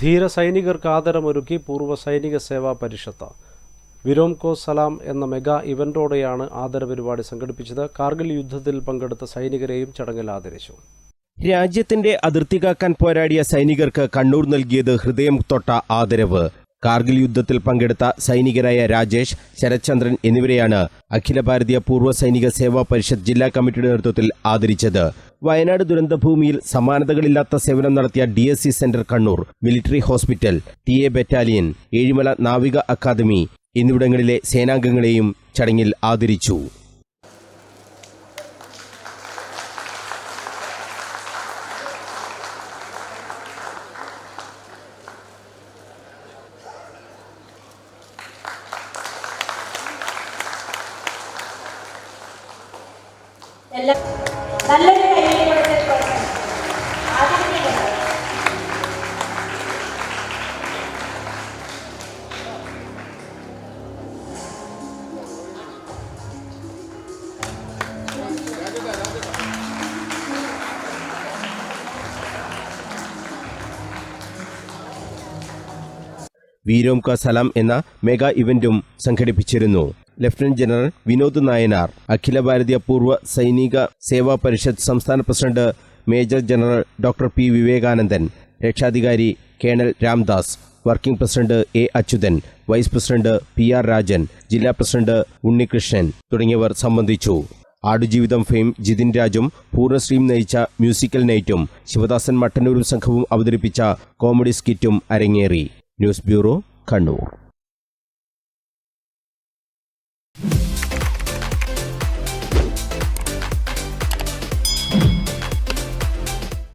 ധീര സൈനികർക്ക് ആദരമൊരുക്കി പൂർവ സൈനിക സേവാ പരിഷത്ത്. വിരോംകോ സലാം എന്ന മെഗാ ഇവന്റോടെയാണ് ആദര പരിപാടി സംഘടിപ്പിച്ചത്. കാർഗിൽ യുദ്ധത്തിൽ പങ്കെടുത്ത സൈനികരെയും ചടങ്ങിൽ ആദരിച്ചു. രാജ്യത്തിന്റെ അതിർത്തി കാക്കാൻ പോരാടിയ സൈനികർക്ക് കണ്ണൂർ നൽകിയത് ഹൃദയം തൊട്ട ആദരവ്. കാർഗിൽ യുദ്ധത്തിൽ പങ്കെടുത്ത സൈനികരായ രാജേഷ് ശരത്ചന്ദ്രൻ എന്നിവരെയാണ് അഖില ഭാരതീയ പൂർവ സൈനിക സേവാ പരിഷത്ത് ജില്ലാ കമ്മിറ്റിയുടെ നേതൃത്വത്തിൽ ആദരിച്ചത്. വയനാട് ദുരന്തഭൂമിയിൽ സമാനതകളില്ലാത്ത സേവനം നടത്തിയ D S C centre Kannur military hospital T A battalion Ezhimala നാവിക അക്കാദമി എന്നിവിടങ്ങളിലെ സേനാംഗങ്ങളെയും ചടങ്ങിൽ ആദരിച്ചു. നല്ലൊരു വീരോം കാ സലാം എന്ന മെഗാ ഇവന്റും സംഘടിപ്പിച്ചിരുന്നു. ലഫ്റ്റനന്റ് ജനറൽ വിനോദ് നായനാർ അഖില ഭാരതീയ പൂർവ സൈനിക സേവാ പരിഷത്ത് സംസ്ഥാന president major general doctor P Vivekanandan രക്ഷാധികാരി colonel Ramdas working president A Achuthan vice president P R Rajan ജില്ലാ പ്രസിഡന്റ് ഉണ്ണികൃഷ്ണൻ തുടങ്ങിയവർ സംബന്ധിച്ചു. ആടുജീവിതം ഫെയിം ജിതിൻ രാജും പൂർണശ്രീം നയിച്ച മ്യൂസിക്കൽ നൈറ്റും ശിവദാസൻ മട്ടന്നൂരും സംഘവും അവതരിപ്പിച്ച കോമഡി സ്കിറ്റും അരങ്ങേറി. News bureau Kannur.